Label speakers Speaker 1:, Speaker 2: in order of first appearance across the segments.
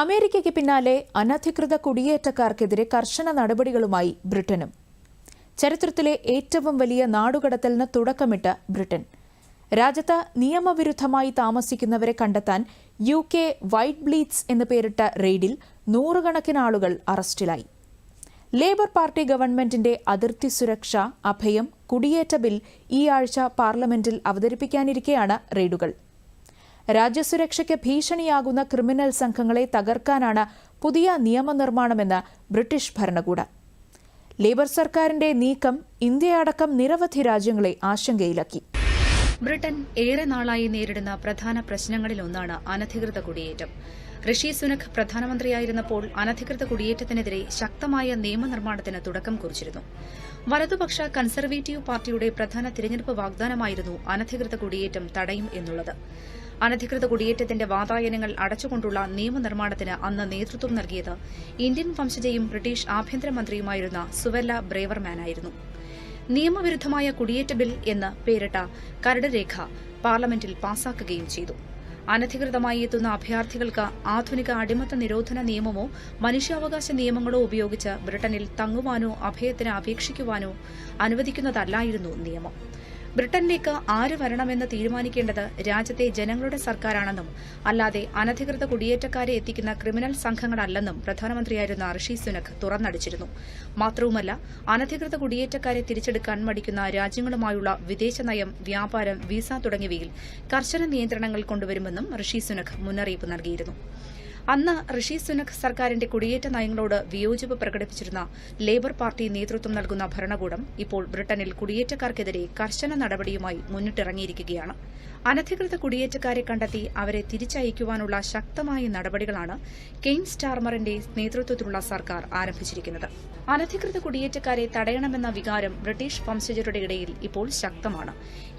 Speaker 1: അമേരിക്കയ്ക്ക് പിന്നാലെ അനധികൃത കുടിയേറ്റക്കാർക്കെതിരെ കർശന നടപടികളുമായി ബ്രിട്ടനും. ചരിത്രത്തിലെ ഏറ്റവും വലിയ നാടുകടത്തലിന് തുടക്കമിട്ട് ബ്രിട്ടൻ. രാജ്യത്ത് നിയമവിരുദ്ധമായി താമസിക്കുന്നവരെ കണ്ടെത്താൻ യു കെ വൈറ്റ് ബ്ലീറ്റ്സ് എന്ന് പേരിട്ട റെയ്ഡിൽ നൂറുകണക്കിന് ആളുകൾ അറസ്റ്റിലായി. ലേബർ പാർട്ടി ഗവൺമെന്റിന്റെ അതിർത്തി സുരക്ഷ അഭയം കുടിയേറ്റ ബിൽ ഈ ആഴ്ച പാർലമെന്റിൽ അവതരിപ്പിക്കാനിരിക്കെയാണ് റെയ്ഡുകൾ. രാജ്യസുരക്ഷയ്ക്ക് ഭീഷണിയാകുന്ന ക്രിമിനൽ സംഘങ്ങളെ തകർക്കാനാണ് പുതിയ നിയമനിർമ്മാണമെന്ന് ബ്രിട്ടീഷ് ഭരണകൂടം. ലേബർ സർക്കാരിന്റെ നീക്കം ഇന്ത്യയടക്കം നിരവധി രാജ്യങ്ങളെ ആശങ്കയിലാക്കി.
Speaker 2: ബ്രിട്ടൻ ഏറെ നാളായി നേരിടുന്ന പ്രധാന പ്രശ്നങ്ങളിലൊന്നാണ് അനധികൃത കുടിയേറ്റം. ഋഷി സുനഖ് പ്രധാനമന്ത്രിയായിരുന്നപ്പോൾ അനധികൃത കുടിയേറ്റത്തിനെതിരെ ശക്തമായ നിയമനിർമ്മാണത്തിന് തുടക്കം കുറിച്ചിരുന്നു. വലതുപക്ഷ കൺസർവേറ്റീവ് പാർട്ടിയുടെ പ്രധാന തിരഞ്ഞെടുപ്പ് വാഗ്ദാനമായിരുന്നു അനധികൃത കുടിയേറ്റം തടയും എന്നുള്ളത്. അനധികൃത കുടിയേറ്റത്തിന്റെ വാതായനങ്ങൾ അടച്ചുകൊണ്ടുള്ള നിയമനിർമ്മാണത്തിന് അന്ന് നേതൃത്വം നൽകിയത് ഇന്ത്യൻ വംശജയും ബ്രിട്ടീഷ് ആഭ്യന്തരമന്ത്രിയുമായിരുന്ന സുവെല്ല ബ്രേവർമാനായിരുന്നു. നിയമവിരുദ്ധമായ കുടിയേറ്റ ബിൽ എന്ന് പേരിട്ട കരട് രേഖ പാർലമെന്റിൽ പാസാക്കുകയും ചെയ്തു. അനധികൃതമായി എത്തുന്ന അഭയാർത്ഥികൾക്ക് ആധുനിക അടിമത്ത നിരോധന നിയമമോ മനുഷ്യാവകാശ നിയമങ്ങളോ ഉപയോഗിച്ച് ബ്രിട്ടനിൽ തങ്ങുവാനോ അഭയത്തിന് അപേക്ഷിക്കുവാനോ അനുവദിക്കുന്നതല്ലായിരുന്നു നിയമം. ബ്രിട്ടനിലേക്ക് ആര് വരണമെന്ന് തീരുമാനിക്കേണ്ടത് രാജ്യത്തെ ജനങ്ങളുടെ സർക്കാരാണെന്നും അല്ലാതെ അനധികൃത കുടിയേറ്റക്കാരെ എത്തിക്കുന്ന ക്രിമിനൽ സംഘങ്ങളല്ലെന്നും പ്രധാനമന്ത്രിയായിരുന്ന ഋഷി സുനക് തുറന്നടിച്ചിരുന്നു. മാത്രവുമല്ല അനധികൃത കുടിയേറ്റക്കാരെ തിരിച്ചെടുക്കാൻ മടിക്കുന്ന രാജ്യങ്ങളുമായുള്ള വിദേശ നയം വ്യാപാരം വിസ തുടങ്ങിയവയിൽ കർശന നിയന്ത്രണങ്ങൾ കൊണ്ടുവരുമെന്നും ഋഷി സുനക് മുന്നറിയിപ്പ് നൽകിയിരുന്നു. അന്ന് ഋഷി സുനക് സർക്കാരിന്റെ കുടിയേറ്റ നയങ്ങളോട് വിയോജിപ്പ് പ്രകടിപ്പിച്ചിരുന്ന ലേബർ പാർട്ടി നേതൃത്വം നൽകുന്ന ഭരണകൂടം ഇപ്പോൾ ബ്രിട്ടനിൽ കുടിയേറ്റക്കാർക്കെതിരെ കർശന നടപടിയുമായി മുന്നിട്ടിറങ്ങിയിരിക്കുകയാണ്. അനധികൃത കുടിയേറ്റക്കാരെ കണ്ടെത്തി അവരെ തിരിച്ചയക്കുവാനുള്ള ശക്തമായ നടപടികളാണ് കെയ്ൻ സ്റ്റാർമറിന്റെ നേതൃത്വത്തിലുള്ള സർക്കാർ ആരംഭിച്ചിരിക്കുന്നത്. അനധികൃത കുടിയേറ്റക്കാരെ തടയണമെന്ന വികാരം ബ്രിട്ടീഷ് വംശജരുടെ ഇടയിൽ ഇപ്പോൾ ശക്തമാണ്.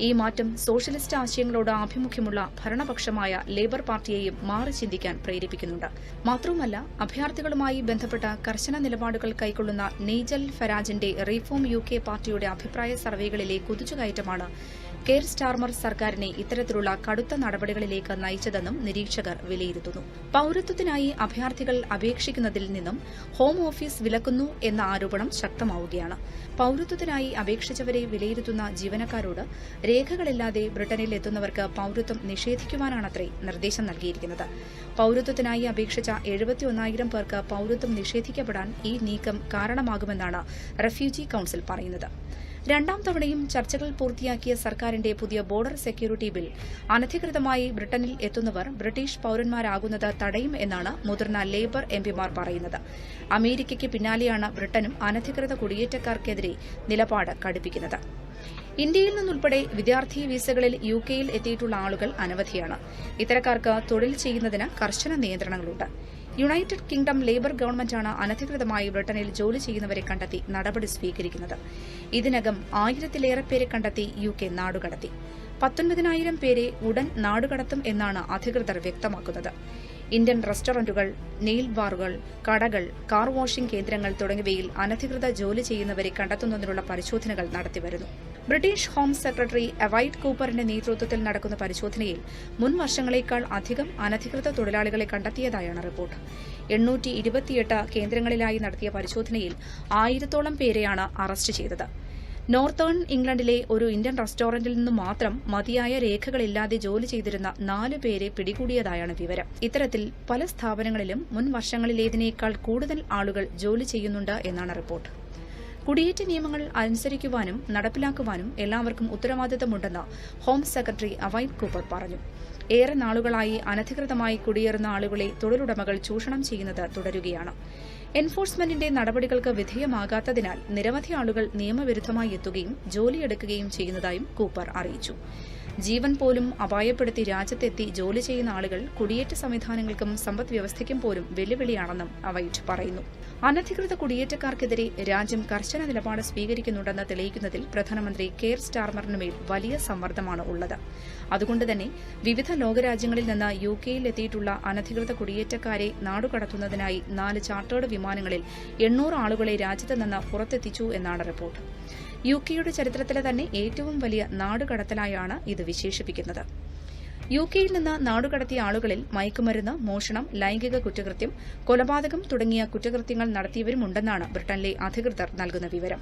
Speaker 2: ഈ മാറ്റം സോഷ്യലിസ്റ്റ് ആശയങ്ങളോട് ആഭിമുഖ്യമുള്ള ഭരണപക്ഷമായ ലേബർ പാർട്ടിയെയും മാറി ചിന്തിക്കാൻ പ്രേരിപ്പിക്കുന്നുണ്ട് മാത്രവുമല്ല അഭയാർത്ഥികളുമായി ബന്ധപ്പെട്ട കർശന നിലപാടുകൾ കൈക്കൊള്ളുന്ന നെയ്ജൽ ഫരാജിന്റെ റീഫോം യു പാർട്ടിയുടെ അഭിപ്രായ സർവേകളിലെ കുതിച്ചുകയറ്റമാണ് കെയർ സ്റ്റാർമർ സർക്കാരിനെ ഇത്തരത്തിലുള്ള കടുത്ത നടപടികളിലേക്ക് നയിച്ചതെന്നും നിരീക്ഷകർ വിലയിരുത്തുന്നു. പൌരത്വത്തിനായി അഭയാർത്ഥികൾ അപേക്ഷിക്കുന്നതിൽ നിന്നും ഹോം ഓഫീസ് വിലക്കുന്നു എന്ന ആരോപണം ശക്തമാവുകയാണ്. പൌരത്വത്തിനായി അപേക്ഷിച്ചവരെ വിലയിരുത്തുന്ന ജീവനക്കാരോട് രേഖകളില്ലാതെ ബ്രിട്ടനിൽ എത്തുന്നവർക്ക് പൌരത്വം നിഷേധിക്കുവാനാണത്രേ നിർദ്ദേശം നൽകിയിരിക്കുന്നത്. പൌരത്വത്തിനായി അപേക്ഷിച്ച എഴുപത്തിയൊന്നായിരം പേർക്ക് പൌരത്വം നിഷേധിക്കപ്പെടാൻ ഈ നീക്കം കാരണമാകുമെന്നാണ് റെഫ്യൂജി കൌൺസിൽ പറയുന്നത്. രണ്ടാം തവണയും ചർച്ചകൾ പൂർത്തിയാക്കിയ സർക്കാരിന്റെ പുതിയ ബോർഡർ സെക്യൂരിറ്റി ബിൽ അനധികൃതമായി ബ്രിട്ടനിൽ എത്തുന്നവർ ബ്രിട്ടീഷ് പൌരന്മാരാകുന്നത് തടയും എന്നാണ് മുതിർന്ന ലേബർ എംപിമാർ പറയുന്നത്. അമേരിക്കയ്ക്ക് പിന്നാലെയാണ് ബ്രിട്ടനും അനധികൃത കുടിയേറ്റക്കാർക്കെതിരെ നിലപാട് കടുപ്പിക്കുന്നത്. ഇന്ത്യയിൽ നിന്നുൾപ്പെടെ വിദ്യാർത്ഥി വിസകളിൽ യു കെയിൽ എത്തിയിട്ടുള്ള ആളുകൾ അനവധിയാണ്. ഇത്തരക്കാർക്ക് തൊഴിൽ ചെയ്യുന്നതിന് കർശന നിയന്ത്രണങ്ങളുണ്ട്. യുണൈറ്റഡ് കിങ്ഡം ലേബർ ഗവൺമെന്റാണ് അനധികൃതമായി ബ്രിട്ടനിൽ ജോലി ചെയ്യുന്നവരെ കണ്ടെത്തി നടപടി സ്വീകരിക്കുന്നത്. ഇതിനകം ആയിരത്തിലേറെ പേരെ കണ്ടെത്തി യു കെ നാടുകടത്തി. പത്തൊൻപതിനായിരം പേരെ ഉടൻ നാടുകടത്തും എന്നാണ് അധികൃതർ വ്യക്തമാക്കുന്നത്. ഇന്ത്യൻ റെസ്റ്റോറന്റുകൾ നെയിൽ ബാറുകൾ കടകൾ കാർ വാഷിംഗ് കേന്ദ്രങ്ങൾ തുടങ്ങിയവയിൽ അനധികൃത ജോലി ചെയ്യുന്നവരെ കണ്ടെത്തുന്നതിനുള്ള പരിശോധനകൾ നടത്തിവരുന്നു. ബ്രിട്ടീഷ് ഹോം സെക്രട്ടറി എവൈറ്റ് കൂപ്പറിന്റെ നേതൃത്വത്തിൽ നടക്കുന്ന പരിശോധനയിൽ മുൻ വർഷങ്ങളേക്കാൾ അധികം അനധികൃത തൊഴിലാളികളെ കണ്ടെത്തിയതായാണ് റിപ്പോർട്ട്. എണ്ണൂറ്റി ഇരുപത്തിയെട്ട് കേന്ദ്രങ്ങളിലായി നടത്തിയ പരിശോധനയിൽ ആയിരത്തോളം പേരെയാണ് അറസ്റ്റ് ചെയ്തത്. നോർത്തേൺ ഇംഗ്ലണ്ടിലെ ഒരു ഇന്ത്യൻ റെസ്റ്റോറന്റിൽ നിന്ന് മാത്രം മതിയായ രേഖകളില്ലാതെ ജോലി ചെയ്തിരുന്ന നാല് പേരെ പിടികൂടിയതായാണ് വിവരം. ഇത്തരത്തിൽ പല സ്ഥാപനങ്ങളിലും മുൻ വർഷങ്ങളിലേതിനേക്കാൾ കൂടുതൽ ആളുകൾ ജോലി ചെയ്യുന്നുണ്ട് എന്നാണ് റിപ്പോർട്ട്. കുടിയേറ്റ നിയമങ്ങൾ അനുസരിക്കുവാനും നടപ്പിലാക്കുവാനും എല്ലാവർക്കും ഉത്തരവാദിത്തമുണ്ടെന്ന് ഹോം സെക്രട്ടറി അവൈബ് കൂപ്പർ പറഞ്ഞു. ഏറെ നാളുകളായി അനധികൃതമായി കുടിയേറുന്ന ആളുകളെ തൊഴിലുടമകൾ ചൂഷണം ചെയ്യുന്നത് തുടരുകയാണ്. എൻഫോഴ്സ്മെന്റിന്റെ നടപടികൾക്ക് വിധേയമാകാത്തതിനാൽ നിരവധി ആളുകൾ നിയമവിരുദ്ധമായി എത്തുകയും ജോലിയെടുക്കുകയും ചെയ്യുന്നതായും കൂപ്പർ അറിയിച്ചു. ജീവൻ പോലും അപായപ്പെടുത്തി രാജ്യത്തെത്തി ജോലി ചെയ്യുന്ന ആളുകൾ കുടിയേറ്റ സംവിധാനങ്ങൾക്കും സമ്പദ് വ്യവസ്ഥയ്ക്കും പോലും വെല്ലുവിളിയാണെന്നും അവൈറ്റ് പറയുന്നു. അനധികൃത കുടിയേറ്റക്കാർക്കെതിരെ രാജ്യം കർശന നിലപാട് സ്വീകരിക്കുന്നുണ്ടെന്ന് തെളിയിക്കുന്നതിൽ പ്രധാനമന്ത്രി കെയർ സ്റ്റാർമറിനുമേൽ വലിയ സമ്മർദ്ദമാണ് ഉള്ളത്. അതുകൊണ്ട് തന്നെ വിവിധ ലോകരാജ്യങ്ങളിൽ നിന്ന് യു കെയിൽ എത്തിയിട്ടുള്ള അനധികൃത കുടിയേറ്റക്കാരെ നാടുകടത്തുന്നതിനായി നാല് ചാർട്ടേഡ് വിമാനങ്ങളിൽ എണ്ണൂറ് ആളുകളെ രാജ്യത്ത് നിന്ന് പുറത്തെത്തിച്ചു എന്നാണ് റിപ്പോർട്ട്. യു കെയുടെ ചരിത്രത്തിലെ തന്നെ ഏറ്റവും വലിയ നാടുകടത്തലായാണ് ഇത് വിശേഷിപ്പിക്കുന്നത്. യു കെയിൽ നിന്ന് നാടുകടത്തിയ ആളുകളിൽ മയക്കുമരുന്ന് മോഷണം ലൈംഗിക കുറ്റകൃത്യം കൊലപാതകം തുടങ്ങിയ കുറ്റകൃത്യങ്ങൾ നടത്തിയവരുമുണ്ടെന്നാണ് ബ്രിട്ടനിലെ അധികൃതർ നൽകുന്ന വിവരം.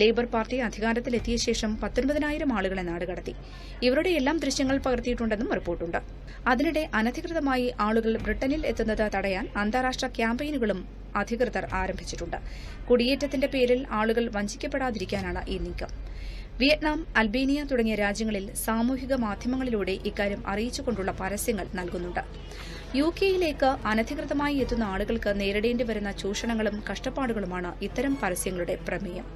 Speaker 2: ലേബർ പാർട്ടി അധികാരത്തിലെത്തിയ ശേഷം പത്തൊൻപതിനായിരം ആളുകളെ നാടുകടത്തി. ഇവരുടെ എല്ലാം ദൃശ്യങ്ങൾ പകർത്തിയിട്ടുണ്ടെന്നും റിപ്പോർട്ടുണ്ട്. അതിനിടെ അനധികൃതമായി ആളുകൾ ബ്രിട്ടനിൽ എത്തുന്നത് തടയാൻ അന്താരാഷ്ട്ര ക്യാമ്പയിനുകളും അധികൃതർ ആരംഭിച്ചിട്ടുണ്ട്. കുടിയേറ്റത്തിന്റെ പേരിൽ ആളുകൾ വഞ്ചിക്കപ്പെടാതിരിക്കാനാണ് ഈ നീക്കം. വിയറ്റ്നാം അൽബേനിയ തുടങ്ങിയ രാജ്യങ്ങളിൽ സാമൂഹിക മാധ്യമങ്ങളിലൂടെ ഇക്കാര്യം അറിയിച്ചുകൊണ്ടുള്ള പരസ്യങ്ങൾ നൽകുന്നുണ്ട്. യു കെയിലേക്ക് അനധികൃതമായി എത്തുന്ന ആളുകൾക്ക് നേരിടേണ്ടി വരുന്ന ചൂഷണങ്ങളും കഷ്ടപ്പാടുകളുമാണ് ഇത്തരം പരസ്യങ്ങളുടെ പ്രമേയം.